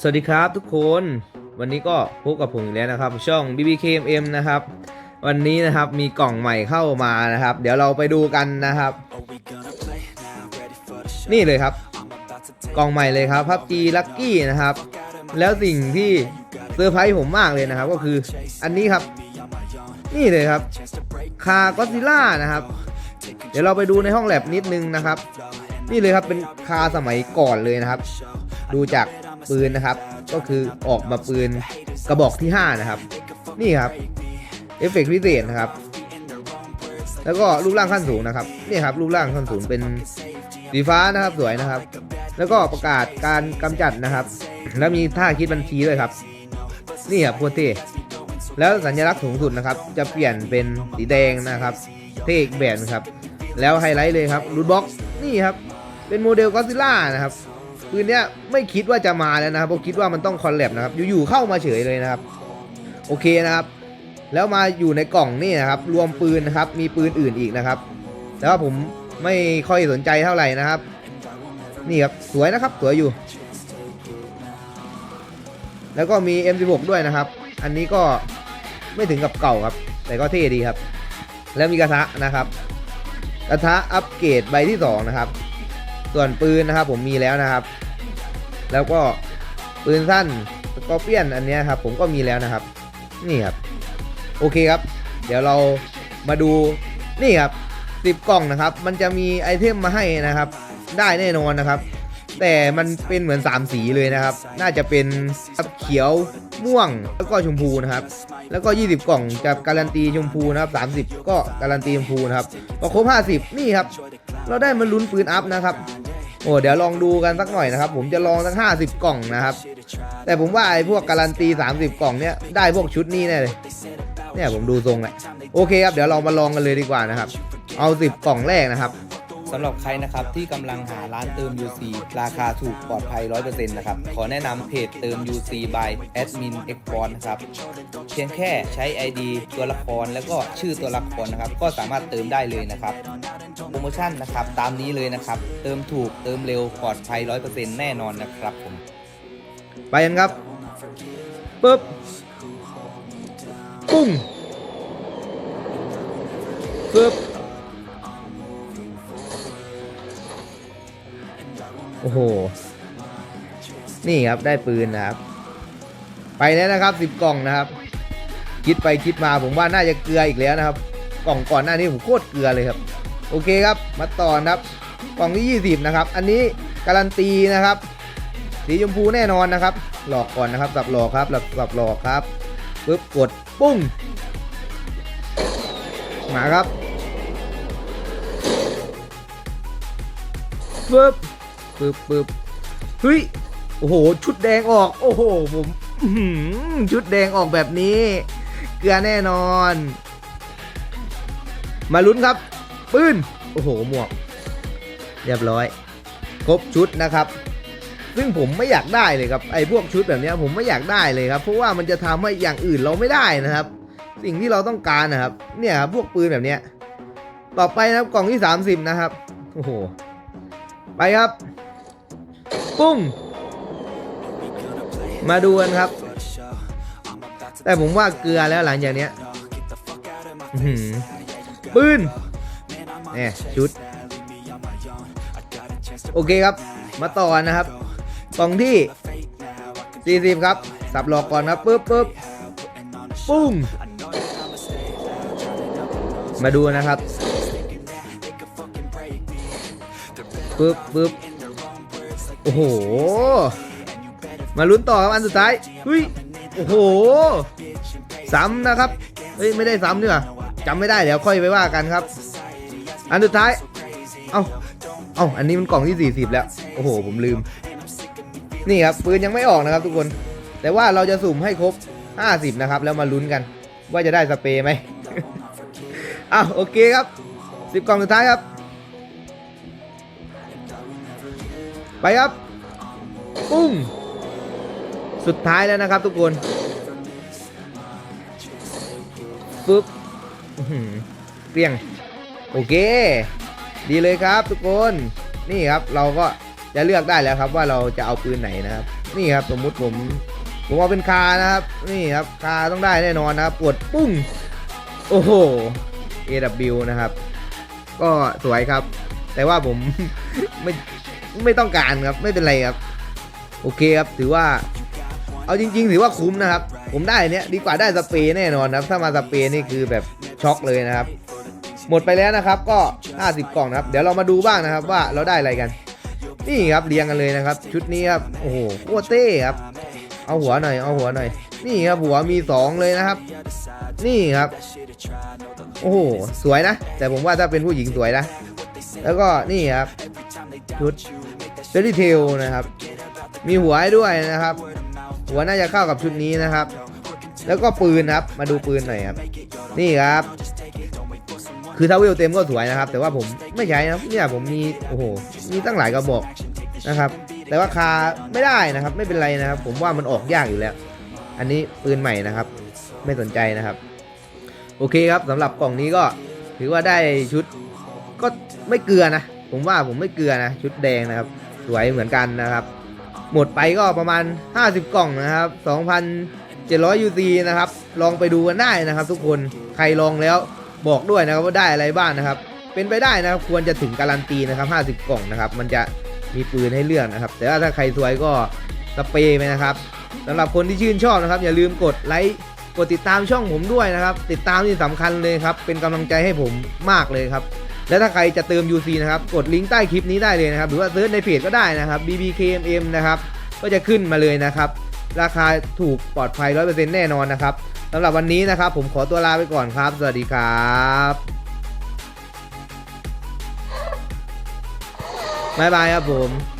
สวัสดีครับทุกคนวันนี้ก็พบกับผมอีกแล้วนะครับ ช่อง BBKMM นะครับ วันนี้นะครับมีกล่องใหม่เข้ามานะครับ เดี๋ยวเราไปดูกันนะครับ นี่เลยครับ กล่องใหม่เลยครับ PUBG Lucky นะครับ แล้วสิ่งที่เซอร์ไพรส์ผมมากเลยนะครับ ก็คืออันนี้ครับ นี่เลยครับคาก็ซิล่านะครับ เดี๋ยวเราไปดูในห้องแลบนิดนึงนะครับ นี่เลยครับเป็นคาสมัยก่อนเลยนะครับ ดูจากปืนนะครับ ก็คือออกมาปืนกระบอกที่ 5 นะครับ นี่ครับเอฟเฟกต์พิเศษนะครับ แล้วก็รูปร่างขั้นสูงนะครับนี่ครับรูปร่างขั้นสูงเป็นสีฟ้านะครับสวยนะครับ แล้วก็ประกาศการกำจัดนะครับ แล้วมีท่าคิดบัญชีด้วยครับ นี่ครับโคตรเท่แล้วสัญลักษณ์สูงสุดนะครับ จะเปลี่ยนเป็นสีแดงนะครับ เท่อีกแบบนะครับ แล้วไฮไลท์เลยครับรูทบ็อกนี่ครับ เป็นโมเดลก็ซิล่านะครับ ปืนเนี้ยไม่คิดว่าจะมาแล้วนะครับเพราะคิดว่ามันต้องคอลแลบนะครับ อยู่ๆเข้ามาเฉยเลยนะครับ โอเคนะครับ แล้วมาอยู่ในกล่องนี่นะครับ รวมปืนนะครับ มีปืนอื่นอีกนะครับแต่ว่าผมไม่ค่อยสนใจเท่าไหร่นะครับ นี่ครับสวยนะครับสวยอยู่ แล้วก็มี M16 ด้วยนะครับ อันนี้ก็ไม่ถึงกับเก่าครับ แต่ก็เท่ดีครับ แล้วมีกระทะนะครับ กระทะอัปเกรดใบที่สองนะครับ ส่วนปืนนะครับผมมีแล้วนะครับ แล้วก็ปืนสั้นสกอร์เปียนอันนี้ครับผมก็มีแล้วนะครับ นี่ครับ โอเคครับ เดี๋ยวเรามาดูนี่ครับสิบกล่องนะครับ มันจะมีไอเทมมาให้นะครับ ได้แน่นอนนะครับ แต่มันเป็นเหมือน 3 สีเลยนะครับ น่าจะเป็นเขียวม่วงแล้วก็ชมพูนะครับ แล้วก็ 20 กล่องจะการันตีชมพูนะครับ 30 ก็การันตีชมพูนะครับพอครบ50 นี่ครับ เราได้มาลุ้นปืนอัพนะครับโอ้เดี๋ยวลองดูกันสักหน่อยนะครับ ผมจะลองสัก 50 กล่องนะครับ แต่ผมว่าไอ้พวกการันตี 30 กล่องเนี้ยได้พวกชุดนี้แน่เลยเนี่ยผมดูทรงแหละโอเคครับเดี๋ยวเรามาลองกันเลยดีกว่านะครับ เอา 10 กล่องแรกนะครับสำหรับใครนะครับที่กำลังหาร้านเติม UC ราคาถูกปลอดภัย 100%นะครับ ขอแนะนำเพจเติม UC by admin x p o n นะครับ เพียงแค่ใช้ ID ตัวละครแล้วก็ชื่อตัวละครนะครับ ก็สามารถเติมได้เลยนะครับ โปรโมชั่นนะครับ ตามนี้เลยนะครับ เติมถูกเติมเร็วปลอดภัย100%แน่นอนนะครับผม ไปกันครับปึ๊บปุ้งปึ๊บโอ้โห นี่ครับได้ปืนนะครับ ไปแล้วนะครับสิบกล่องนะครับ คิดไปคิดมาผมว่าน่าจะเกลืออีกแล้วนะครับ กล่องก่อนหน้านี้ผมโคตรเกลือเลยครับ โอเคครับมาต่อนะครับกล่องที่ 20 นะครับ อันนี้การันตีนะครับ สีชมพูแน่นอนนะครับ หลอกก่อนนะครับ สับหลอกครับสับสับหลอกครับปึ๊บกดปุ้งมาครับปึ๊บปึ๊บปึ๊บเฮ้ยโอ้โห ชุดแดงออก โอ้โห ผมชุดแดงออกแบบนี้ เกลือแน่นอน มาลุ้นครับ ปืนโอ้โหหมวก เรียบร้อย ครบชุดนะครับ ซึ่งผมไม่อยากได้เลยครับไอ้พวกชุดแบบนี้ผมไม่อยากได้เลยครับเพราะว่ามันจะทำให้อย่างอื่นเราไม่ได้นะครับ สิ่งที่เราต้องการนะครับ เนี่ยครับพวกปืนแบบเนี้ยต่อไปนะครับกล่องที่ 30 นะครับโอ้โหไปครับ ปุ้งมาดูกันครับ แต่ผมว่าเกลือแล้วหลังจากเนี้ยปืน เนี่ยชุด โอเคครับ มาต่อนะครับกล่องที่ 40 ครับ สับหลอกก่อนครับปึ๊บปึ๊บปุ้งมาดูนะครับปึ๊บปึ๊บโอ้โห มาลุ้นต่อครับอันสุดท้ายเฮ้ยโอ้โหซ้ำนะครับ เฮ้ย ไม่ได้ซ้ำนี่หว่าจำไม่ได้เดี๋ยวค่อยไปว่ากันครับ อันสุดท้าย เอ้า เอ้า อันนี้มันกล่องที่ 40 แล้ว โอ้โห ผมลืม นี่ครับ ปืนยังไม่ออกนะครับทุกคน แต่ว่าเราจะสุ่มให้ครบ 50 นะครับ แล้วมาลุ้นกัน ว่าจะได้สเปรย์ไหมอ้าวโอเคครับ 10 กล่องสุดท้ายครับ ไปครับ ปุ้ง สุดท้ายแล้วนะครับทุกคนปึ๊บเปรี้ยง โอเค ดีเลยครับทุกคนนี่ครับเราก็จะเลือกได้แล้วครับว่าเราจะเอาปืนไหนนะครับ นี่ครับสมมุติผมผมเอาเป็นคานะครับ นี่ครับคาต้องได้แน่นอนนะครับกดปุ้งโอ้โห AW นะครับ ก็สวยครับ แต่ว่าผมไม่ไม่ต้องการครับไม่เป็นไรครับ โอเคครับถือว่า เอาจริง ๆ ถือว่าคุ้มนะครับ ผมได้เนี้ยดีกว่าได้สเปรย์แน่นอนครับ ถ้ามาสเปรย์นี่คือแบบช็อกเลยนะครับ หมดไปแล้วนะครับก็ 50 กล่องนะครับ เดี๋ยวเรามาดูบ้างนะครับว่าเราได้อะไรกัน นี่ครับเรียงกันเลยนะครับ ชุดนี้ครับโอ้โหโคเต้ครับเอาหัวหน่อยเอาหัวหน่อย นี่ครับหัวมี 2 เลยนะครับ นี่ครับ โอ้โหสวยนะ แต่ผมว่าถ้าเป็นผู้หญิงสวยนะ แล้วก็นี่ครับชุดเซรีเทลนะครับ มีหัวให้ด้วยนะครับ หัวน่าจะเข้ากับชุดนี้นะครับ แล้วก็ปืนครับ มาดูปืนหน่อยครับ นี่ครับ คือถ้าเวลเต็มก็สวยนะครับ แต่ว่าผมไม่ใช้นะครับเนี่ยผมมีโอ้โหมีตั้งหลายกระบอกนะครับ แต่ว่าคาไม่ได้นะครับ ไม่เป็นไรนะครับ ผมว่ามันออกยากอยู่แล้ว อันนี้ปืนใหม่นะครับ ไม่สนใจนะครับ โอเคครับสำหรับกล่องนี้ก็ถือว่าได้ชุดก็ไม่เกลือนะ ผมว่าผมไม่เกลือนะ ชุดแดงนะครับ สวยเหมือนกันนะครับ หมดไปก็ประมาณ 50 กล่องนะครับ 2,700 UC นะครับ ลองไปดูกันได้นะครับ ทุกคนใครลองแล้ว บอกด้วยนะครับว่าได้อะไรบ้างนะครับ เป็นไปได้นะครับควรจะถึงการันตีนะครับ50 กล่องนะครับ มันจะมีปืนให้เลือกนะครับ แต่ว่าถ้าใครสวยก็สเปรย์ไปนะครับสำหรับคนที่ชื่นชอบนะครับ อย่าลืมกดไลค์กดติดตามช่องผมด้วยนะครับ ติดตามที่สำคัญเลยครับ เป็นกำลังใจให้ผมมากเลยครับ และถ้าใครจะเติม UC นะครับ กดลิงก์ใต้คลิปนี้ได้เลยนะครับ หรือว่าเซิร์ชในเพจก็ได้นะครับ BBKMM นะครับ ก็จะขึ้นมาเลยนะครับ ราคาถูกปลอดภัย 100%แน่นอนนะครับ สำหรับวันนี้นะครับ ผมขอตัวลาไปก่อนครับ สวัสดีครับบ๊ายบายครับผม